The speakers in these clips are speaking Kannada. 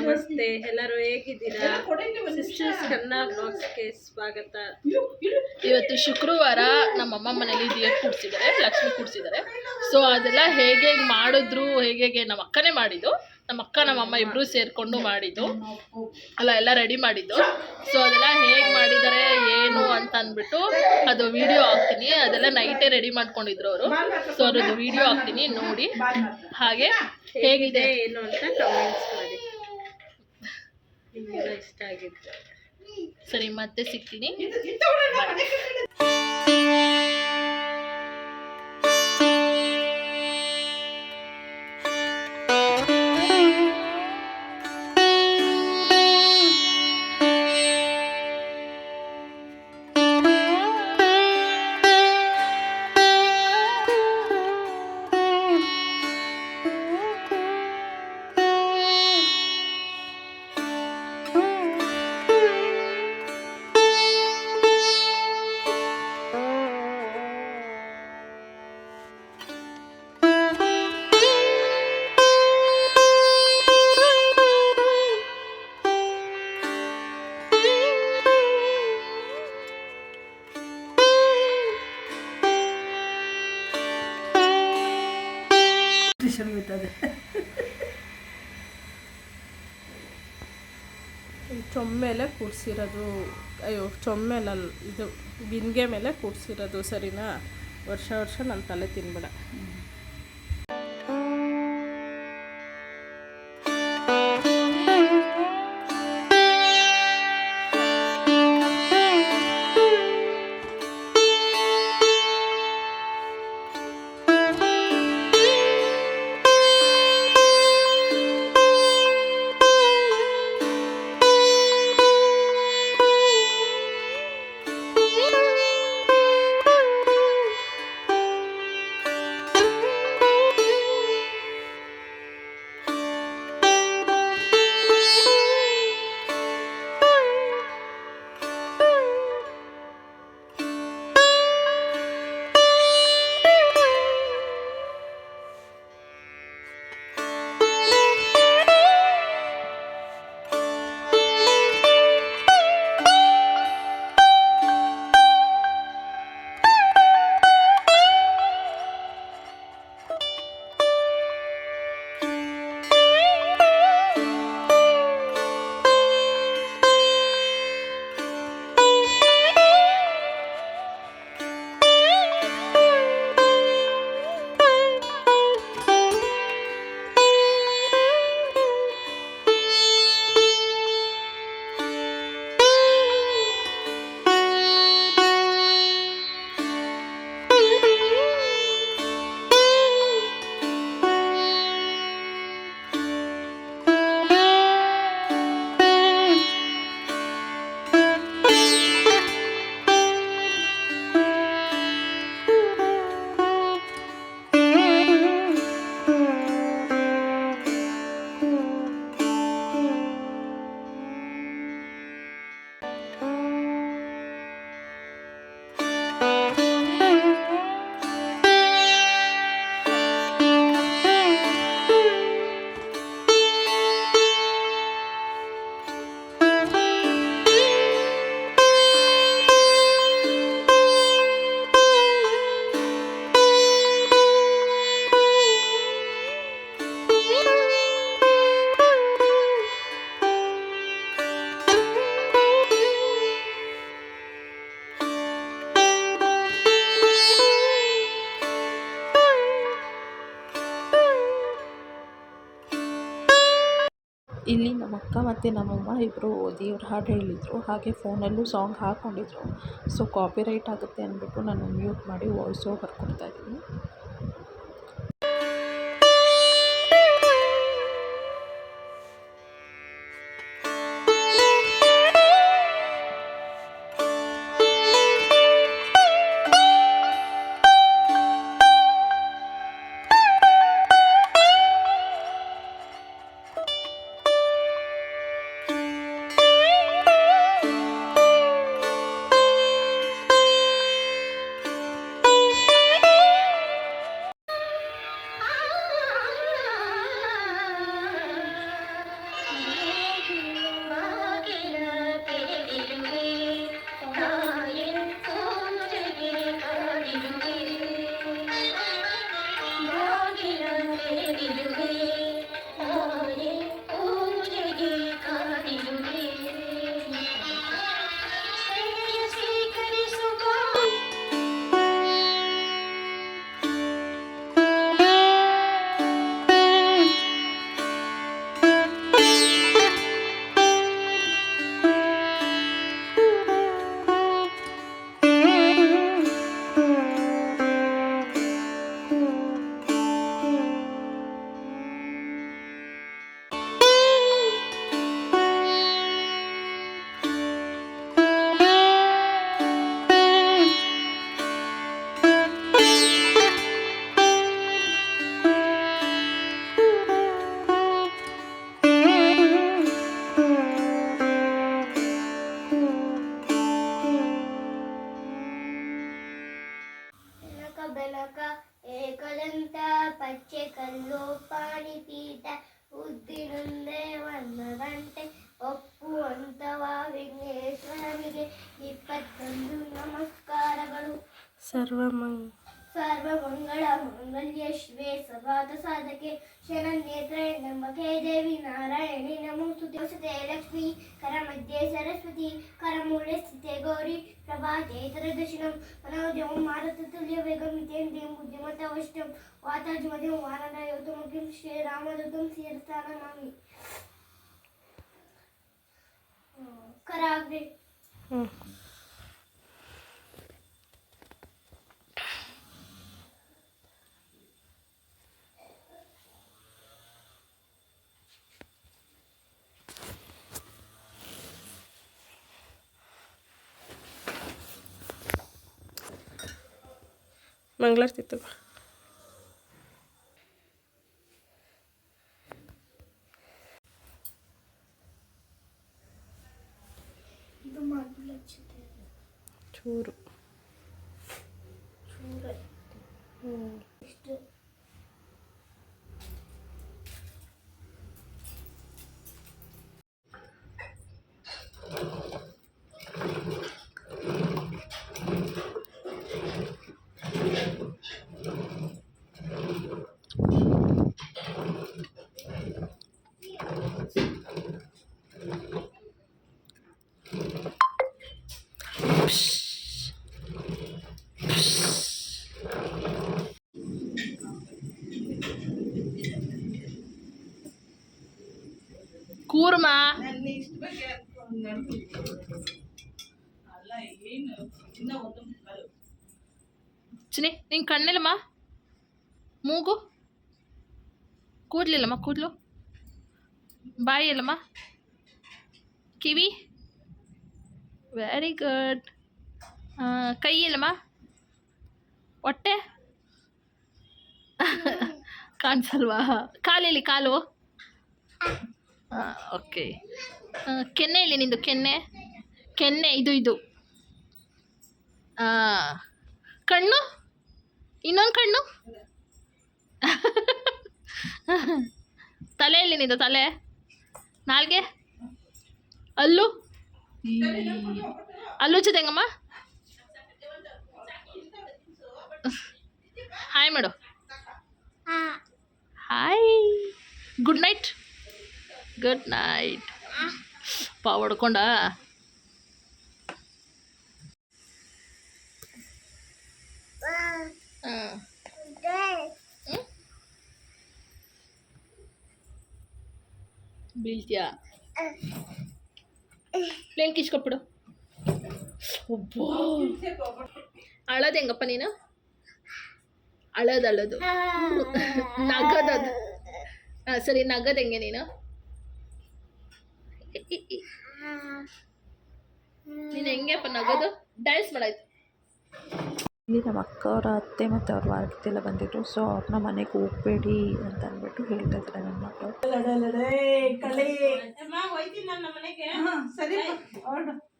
ನಮಸ್ತೆ ಎಲ್ಲರೂ ಹೇಗಿದ್ದೀರಾ? ಸಿಸ್ಟರ್ಸ್ ಕನ್ನಡ ಬ್ಲಾಗ್ಸ್ಗೆ ಸ್ವಾಗತ. ಇವತ್ತು ಶುಕ್ರವಾರ ನಮ್ಮ ಅಮ್ಮ ಮನೇಲಿ ದೇವ್ ಕೂಡ್ಸಿದ್ದಾರೆ ಲಕ್ಷ್ಮಿ ಕೂಡ್ಸಿದ್ದಾರೆ. ಸೊ ಅದೆಲ್ಲ ಹೇಗೆ ಹೇಗೆ ಮಾಡಿದ್ರು ಹೇಗೆ ಹೇಗೆ ನಮ್ಮ ಅಕ್ಕನೇ ಮಾಡಿದ್ದು. ನಮ್ಮ ಅಕ್ಕ ನಮ್ಮಮ್ಮ ಇಬ್ರು ಸೇರಿಕೊಂಡು ಮಾಡಿದ್ದು. ಅಲ್ಲ ಎಲ್ಲ ರೆಡಿ ಮಾಡಿದ್ದು. ಸೊ ಅದೆಲ್ಲ ಹೇಗೆ ಮಾಡಿದ್ದಾರೆ ಏನು ಅಂತ ಅಂದ್ಬಿಟ್ಟು ಅದು ವಿಡಿಯೋ ಹಾಕ್ತೀನಿ. ಅದೆಲ್ಲ ನೈಟೇ ರೆಡಿ ಮಾಡ್ಕೊಂಡಿದ್ರು ಅವರು. ಸೊ ಅದ್ರದ್ದು ವಿಡಿಯೋ ಹಾಕ್ತೀನಿ ನೋಡಿ. ಹಾಗೆ ಹೇಗಿದೆ? ಹೇಗಿದೆ? ಏನು ಅಂತ ಕಮೆಂಟ್ಸ್ ಮಾಡಿ. ನಿಮಗೆಲ್ಲ ಇಷ್ಟ ಆಗಿತ್ತು ಸರಿ ಮತ್ತೆ ಸಿಗ್ತೀನಿ ಚೊಮ್ಮೆಲೆ ಕೂಡ್ಸಿರೋದು ಅಯ್ಯೋ ಚೊಮ್ಮೆಲಲ್ಲಿ ಇದು ಬಿಂದಿಗೆ ಮೇಲೆ ಕೂಡ್ಸಿರೋದು ಸರಿನಾ? ವರ್ಷ ವರ್ಷ ನನ್ನ ತಲೆ ತಿನ್ಬೇಡ. ಅಕ್ಕ ಮತ್ತು ನಮ್ಮಮ್ಮ ಇಬ್ಬರು ದೇವ್ರ ಹಾಡು ಹೇಳಿದರು, ಹಾಗೆ ಫೋನಲ್ಲೂ ಸಾಂಗ್ ಹಾಕ್ಕೊಂಡಿದ್ರು ಸೊ ಕಾಪಿರೈಟ್ ಆಗುತ್ತೆ ಅಂದ್ಬಿಟ್ಟು ನಾನು ಮ್ಯೂಟ್ ಮಾಡಿ ವಾಯ್ಸ್ ಓವರ್ ಕೊಡ್ತಾಯಿದ್ದೀನಿ ഓരോ सर्वमंग सर्वमंगल मंगल्ये सभात साधके शरणेत्रे नमके देवी नारायणे नमोस्तुते लक्ष्मी करमध्ये सरस्वती करमूले स्थिते गौरी प्रभाते दर्शनं मनोजं मारुततुल्यवेगं नित्यं बुद्धिमतवष्टं वाताज्मजं वानरयोतमुखं श्रीरामदूतं सीरस्थानमामि कराग्रे ವಾನರಯೋತಮಗಿಂ కూరమా చిని కన్నెలమ్మా. మూగు. కూర్లేమ్మా కూర్లు. బాయ్ వెళ్ళమ్మా కివి. వెరీ గుడ్ ಕೈ ಇಲ್ಲಮ್ಮ ಹೊಟ್ಟೆ? ಕಾಣಿಸಲ್ವಾ? ಕಾಲಿಲಿ ಕಾಲು? ಓಕೆ. ಕೆನ್ನೆ ಇಲ್ಲಿ ನಿಂದು ಕೆನ್ನೆ? ಕೆನ್ನೆ ಇದು ಇದು. ಆ, ಕಣ್ಣು? ಇನ್ನೊಂದು ಕಣ್ಣು? ತಲೆ ಎಲ್ಲಿ ನಿಂದು ತಲೆ? ನಾಲ್ಗೆ? ಅಲ್ಲು? ಅಲ್ಲು ಹೆಂಗಮ್ಮ ಹಾಯ್ ಮಾಡು hi good night good night ಪಾ ಹೊಡ್ಕೊಂಡ ಬೀಳ್ತೀಯಾ ಪ್ಲೇನ್ ಕಿಸ್ಕೊಟ್ಬಿಡು ಒಬ್ಬ ಅಳೋದು ಹೆಂಗಪ್ಪ ನೀನು ಅಳೋದು ಅಳೋದು ನಗದದು. ಹಾಂ ಸರಿ ನಗದು ಹೆಂಗೆ ನೀನು? ನೀನು ಹೆಂಗೆಪ್ಪ ನಗದು? ಡ್ಯಾನ್ಸ್ ಮಾಡಾಯ್ತು. ಇಲ್ಲಿ ನಮ್ಮ ಅಕ್ಕ ಅವರ ಅತ್ತೆ ಮತ್ತು ಅವ್ರ ವಾರಗತಿ ಎಲ್ಲ ಬಂದಿದ್ರು ಸೊ ಅವ್ರನ್ನ ಮನೆಗೆ ಹೋಗಬೇಡಿ ಅಂತ ಅಂದ್ಬಿಟ್ಟು ಹೇಳ್ತಾ ಇದ್ದಾರೆ ನನ್ನ ಮಕ್ಕಳು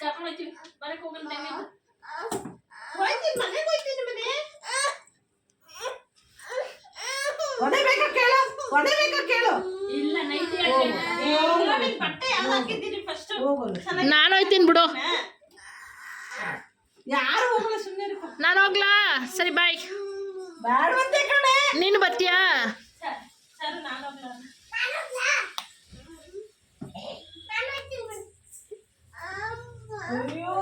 ಕರ್ಕೊಂಡು ಹೋಗ್ತೀವಿ ಮನೆಗೆ ಹೋಗೋಣ ಟೈಮ್ ಹೊಡಿಬೇಕಾ ಕೇಳು? ಹೊಡಿಬೇಕಾ ಕೇಳು? ಇಲ್ಲ ನೈಟಿ ನಾನು ಹೋಯ್ತೀನಿ ಬಿಡು. ಯಾರು ಹೋಗಲ್ಲ ಸುಮ್ಮನೆ ನಾನು ಹೋಗ್ಲಾ? ಸರಿ ಬಾಯ್ ಬೇಡವಂತೆ ಕಣೆ. ನೀನು ಬರ್ತೀಯಾ? ಅಯ್ಯೋ.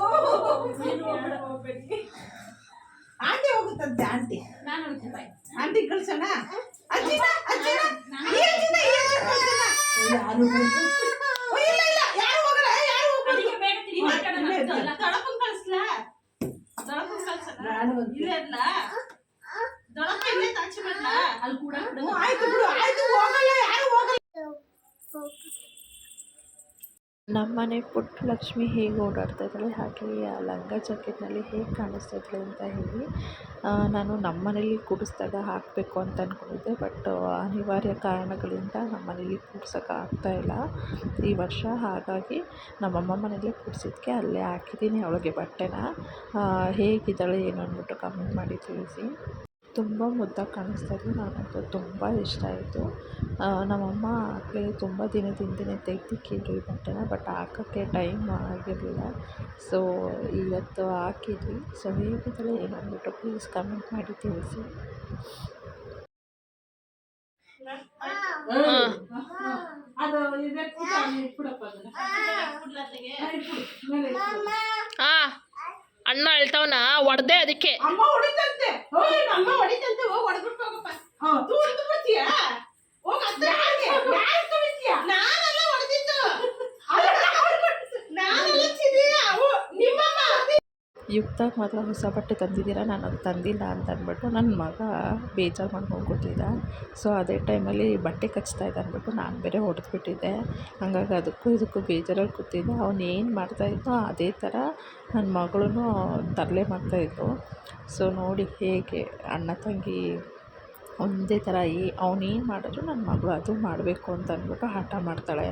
ಆಂಟಿ ಹೋಗುತ್ತಂತೆ ಆಂಟಿ. ಆಂಟಿ ಕಳ್ಸೋಣ? ಅಜ್ಜಿನ ಅಜ್ಜಿನ ಈ ಅಜ್ಜಿನ ಈ ಅಜ್ಜಿನ ಕಳ್ಸೋಣ. ಓ, ಯಾರು ಹೋಗ್ತಾರೆ? ಓ, ಇಲ್ಲ ಇಲ್ಲ ಯಾರು ಹೋಗಲ್ಲ ಏ, ಯಾರು ಹೋಗಲ್ಲ ನಾನು ಬರ್ತೀನಿ. ಹ್ಞೂ, ಆಯ್ತು ಬಿಡು ಆಯ್ತು ಹೋಗಲ್ಲ ಯಾರು ಹೋಗಲ್ಲ ನಮ್ಮನೆ ಪುಟ್ಟ ಲಕ್ಷ್ಮಿ ಹೇಗೆ ಓಡಾಡ್ತಾ ಇದ್ದಾಳೆ ಹಾಗೆ ಆ ಲಂಗ ಜಾಕೆಟ್ನಲ್ಲಿ ಹೇಗೆ ಕಾಣಿಸ್ತಾ ಇದ್ದಾಳೆ ಅಂತ ಹೇಳಿ ನಾನು ನಮ್ಮನೇಲಿ ಕೂಡಿಸ್ದಾಗ ಹಾಕಬೇಕು ಅಂತ ಅಂದ್ಕೊಂಡಿದ್ದೆ. ಬಟ್ ಅನಿವಾರ್ಯ ಕಾರಣಗಳಿಂದ ನಮ್ಮನೇಲಿ ಕೂಡ್ಸೋಕೆ ಆಗ್ತಾ ಇಲ್ಲ ಈ ವರ್ಷ ಹಾಗಾಗಿ ನಮ್ಮಮ್ಮ ಮನೇಲಿ ಕೂಡ್ಸಿದ್ಕೆ ಅಲ್ಲೇ ಹಾಕಿದ್ದೀನಿ ಅವಳಿಗೆ ಬಟ್ಟೆನ. ಹೇಗಿದ್ದಾಳೆ ಏನು ಅಂದ್ಬಿಟ್ಟು ಕಮೆಂಟ್ ಮಾಡಿ ತಿಳಿಸಿ. ತುಂಬ ಮುದ್ದಾಗಿ ಕಾಣಿಸ್ತಾ ಇದ್ಲು ನನಗಂತೂ ತುಂಬ ಇಷ್ಟ ಆಯಿತು. ನಮ್ಮಮ್ಮ ಆಗಲೇ ತುಂಬ ದಿನದಿಂದಲೇ ತೆಗ್ದಿಕ್ಕಿದ್ರು ಈ ಬಟ್ಟೆನ ಬಟ್ ಹಾಕೋಕ್ಕೆ ಟೈಮ್ ಆಗಿರಲಿಲ್ಲ. ಸೊ ಇವತ್ತು ಹಾಕಿದ್ವಿ. ಸೊ ಹೇಗಿದ್ದಾಳೆ ಏನು ಅಂದ್ಬಿಟ್ಟು ಪ್ಲೀಸ್ ಕಮೆಂಟ್ ಮಾಡಿ ತಿಳಿಸಿ. ಹಾ. ಅಣ್ಣ ಹೇಳ್ತಾವನ ಹೊಡ್ದೆ ಅದಕ್ಕೆ. ಅಮ್ಮ ಹೊಡಿತಂತೆ. ಓಯ್, ಅಮ್ಮ ಹೊಡಿತಂತೆ. ಹೋಗಿ ಹೊಡೆದ್ಬಿಟ್ಟು ಹೋಗಪ್ಪ. ಹಾ, ತೂ ಹೊಡೆದು ಬರ್ತೀಯಾ ಹೋಗ ಹತ್ರ ಯಾರಿಗೆ ಯಾರು ಕಳಿಸ್ತೀಯಾ ನಾನೆಲ್ಲ. ಯುಕ್ತಾಗ ಮಾತ್ರ ಹೊಸ ಬಟ್ಟೆ ತಂದಿದ್ದೀರಾ? ನಾನು ಅದು ತಂದಿಲ್ಲ ಅಂತ ಅಂದ್ಬಿಟ್ಟು ನನ್ನ ಮಗ ಬೇಜಾರು ಮಾಡ್ಕೊಂಡು ಕೂತಿದ್ದ ಸೊ ಅದೇ ಟೈಮಲ್ಲಿ ಬಟ್ಟೆ ಕಚ್ತಾ ಇದೆ ಅಂದ್ಬಿಟ್ಟು ನಾನು ಬೇರೆ ಹೊಡೆದ್ಬಿಟ್ಟಿದ್ದೆ. ಹಂಗಾಗಿ ಅದಕ್ಕೂ ಇದಕ್ಕೂ ಬೇಜಾರಲ್ಲಿ ಕೂತಿದ್ದ. ಅವ್ನು ಏನು ಮಾಡ್ತಾಯಿದ್ನೋ ಅದೇ ಥರ ನನ್ನ ಮಗಳೂ ತರಲೆ ಮಾಡ್ತಾಯಿದ್ಲು ಸೊ ನೋಡಿ ಹೇಗೆ ಅಣ್ಣ ತಂಗಿ ಒಂದೇ ಥರ ಏ ಅವನೇನು ಮಾಡಿದ್ರು ನನ್ನ ಮಗಳು ಅದು ಮಾಡಬೇಕು ಅಂತ ಅಂದ್ಬಿಟ್ಟು ಹಠ ಮಾಡ್ತಾಳೆ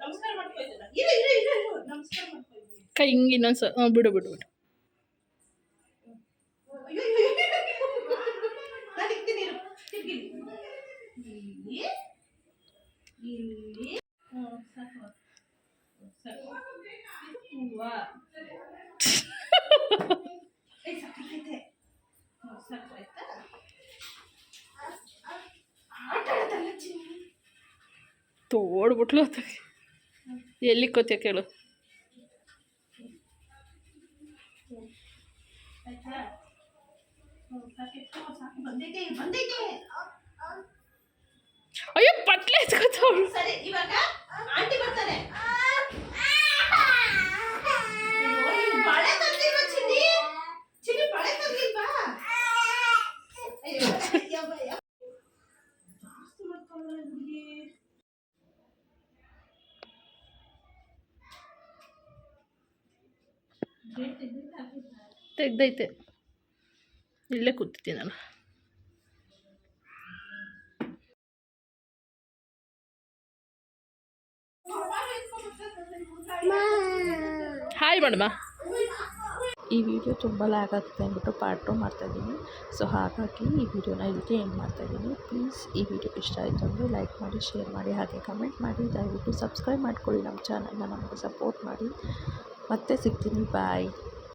ನಮಸ್ಕಾರ ಮಾಡ್ಕೊಯ್ತಲ್ಲ ಇರು ಇರು ಇರು ಇರು ನಮಸ್ಕಾರ ಮಾಡ್ಕೊಯ್ತೀನಿ ಕೈ ಹಿಂಗೆ ಇನ್ನೊಂದ್ಸ ಹ್ಞೂ ಬಿಡು ಬಿಡು ಬಿಡು ಅಯ್ಯೋ ಅಯ್ಯೋ, ಅಯ್ಯೋ. ನಾನು ಇಕ್ತೀನಿ ಇರು ತಿರ್ಗಿಲಿ ಇಲ್ಲಿ ಇಲ್ಲಿ ಹ್ಮ್, ಸಾಕು ಸಾಕು ಇದು ಹೂವ ಏ, ಸಾಕಾಗೈತೆ. ಇನ್ನೊಂದು ಸ ಬಿಡು ಬಿಡು ಚಿನ್ನಿ ತೋಡ್ಬಿಟ್ಲು. ಎಲ್ಲಿ ಕೂತ್ಯ ಕೇಳು ಅಯ್ಯೋ ಪಟ್ಲೆ ಎತ್ಕೊತವಳು ಸರಿ ಇವಾಗ ಆಂಟಿ ಬರ್ತಾರೆ ಅಯ್ಯೋ, ನೀನು ಬಳೆ ತಂದಿಲ್ವಾ ಚಿನ್ನಿ ಚಿನ್ನಿ ಬಳೆ ತಂದಿಲ್ವಾ ಅಯ್ಯೋ ಅಯ್ಯವ್ವ, ಅಯ್ಯವ್ವ. ಜಾಸ್ತಿ ಮಾಡ್ಕೊಳ್ಳೋಣ ಹುಡುಗಿ ತೆಗ್ದೈತೆ ಇಲ್ಲೇ ಕೂತಿದ್ದೀನಿ ನಾನು. ಹಾಯ್ ಮೇಡಮ ಈ ವಿಡಿಯೋ ತುಂಬ ಲ್ಯಾಗ್ ಆಗುತ್ತೆ ಅಂದ್ಬಿಟ್ಟು ಪಾರ್ಟ್ ಟು ಮಾಡ್ತಾಯಿದ್ದೀನಿ ಸೊ ಹಾಗಾಗಿ ಈ ವಿಡಿಯೋನ ಇಲ್ಲಿಗೆ ಎಂಡ್ ಮಾಡ್ತಾಯಿದ್ದೀನಿ ಪ್ಲೀಸ್ ಈ ವಿಡಿಯೋ ಇಷ್ಟ ಆಯಿತು ಅಂದರೆ ಲೈಕ್ ಮಾಡಿ ಶೇರ್ ಮಾಡಿ, ಹಾಗೆ ಕಮೆಂಟ್ ಮಾಡಿ. ದಯವಿಟ್ಟು ಸಬ್ಸ್ಕ್ರೈಬ್ ಮಾಡ್ಕೊಳ್ಳಿ ನಮ್ಮ ಚಾನಲ್ನ ನಮಗೆ ಸಪೋರ್ಟ್ ಮಾಡಿ. ಮತ್ತೆ ಸಿಗ್ತೀನಿ. ಬಾಯ್